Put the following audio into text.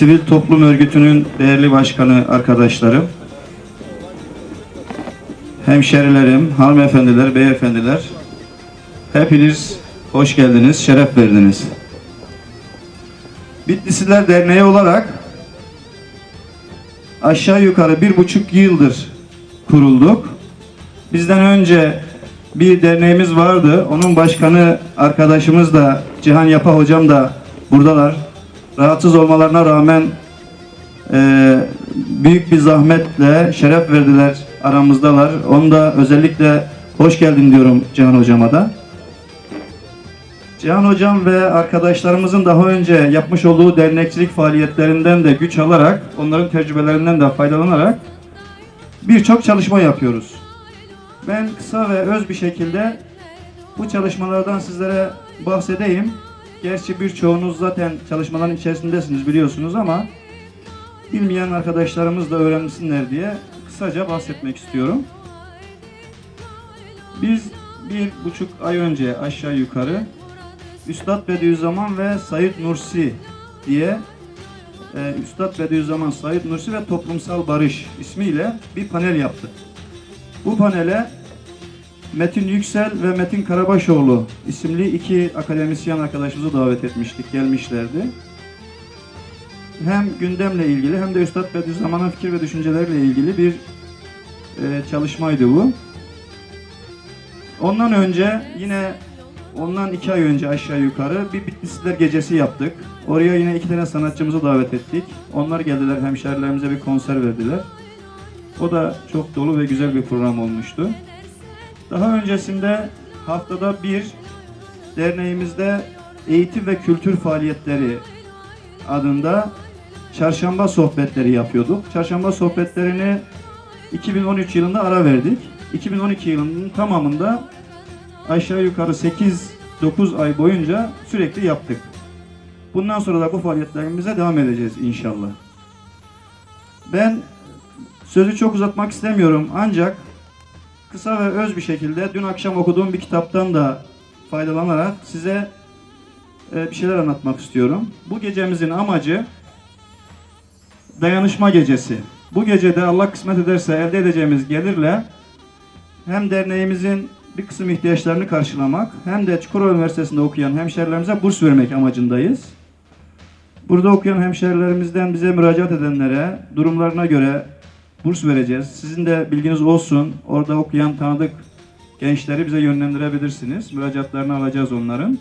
Sivil Toplum Örgütü'nün değerli başkanı arkadaşlarım, hemşerilerim, hanımefendiler, beyefendiler, hepiniz hoş geldiniz, şeref verdiniz. Bitlisliler Derneği olarak aşağı yukarı bir buçuk yıldır kurulduk. Bizden önce bir derneğimiz vardı. Onun başkanı arkadaşımız da Cihan Yapa hocam da buradalar. Rahatsız olmalarına rağmen e, büyük bir zahmetle şeref verdiler aramızdalar. Onu da özellikle hoş geldin diyorum Cihan hocama da. Cihan hocam ve arkadaşlarımızın daha önce yapmış olduğu dernekçilik faaliyetlerinden de güç alarak, onların tecrübelerinden de faydalanarak birçok çalışma yapıyoruz. Ben kısa ve öz bir şekilde bu çalışmalardan sizlere bahsedeyim. Gerçi birçoğunuz zaten çalışmaların içerisindesiniz biliyorsunuz ama bilmeyen arkadaşlarımız da öğrensinler diye kısaca bahsetmek istiyorum. Biz bir buçuk ay önce aşağı yukarı Üstad Bediüzzaman ve Said Nursi diye e, Üstad Bediüzzaman, Said Nursi ve Toplumsal Barış ismiyle bir panel yaptık. Bu panele Metin Yüksel ve Metin Karabaşoğlu isimli iki akademisyen arkadaşımızı davet etmiştik, gelmişlerdi. Hem gündemle ilgili hem de Üstad Bediüzzaman'ın fikir ve düşünceleriyle ilgili bir e, çalışmaydı bu. Ondan önce yine ondan iki ay önce aşağı yukarı bir Bitlisler gecesi yaptık. Oraya yine iki tane sanatçımızı davet ettik. Onlar geldiler hemşerilerimize bir konser verdiler. O da çok dolu ve güzel bir program olmuştu. Daha öncesinde haftada bir derneğimizde eğitim ve kültür faaliyetleri adında çarşamba sohbetleri yapıyorduk. Çarşamba sohbetlerini 2013 yılında ara verdik. 2012 yılının tamamında aşağı yukarı 8-9 ay boyunca sürekli yaptık. Bundan sonra da bu faaliyetlerimize devam edeceğiz inşallah. Ben sözü çok uzatmak istemiyorum ancak kısa ve öz bir şekilde dün akşam okuduğum bir kitaptan da faydalanarak size e, bir şeyler anlatmak istiyorum. Bu gecemizin amacı dayanışma gecesi. Bu gecede Allah kısmet ederse elde edeceğimiz gelirle hem derneğimizin bir kısım ihtiyaçlarını karşılamak hem de Çukurova Üniversitesi'nde okuyan hemşerilerimize burs vermek amacındayız. Burada okuyan hemşerilerimizden bize müracaat edenlere durumlarına göre burs vereceğiz. Sizin de bilginiz olsun. Orada okuyan tanıdık gençleri bize yönlendirebilirsiniz. Müracaatlarını alacağız onların.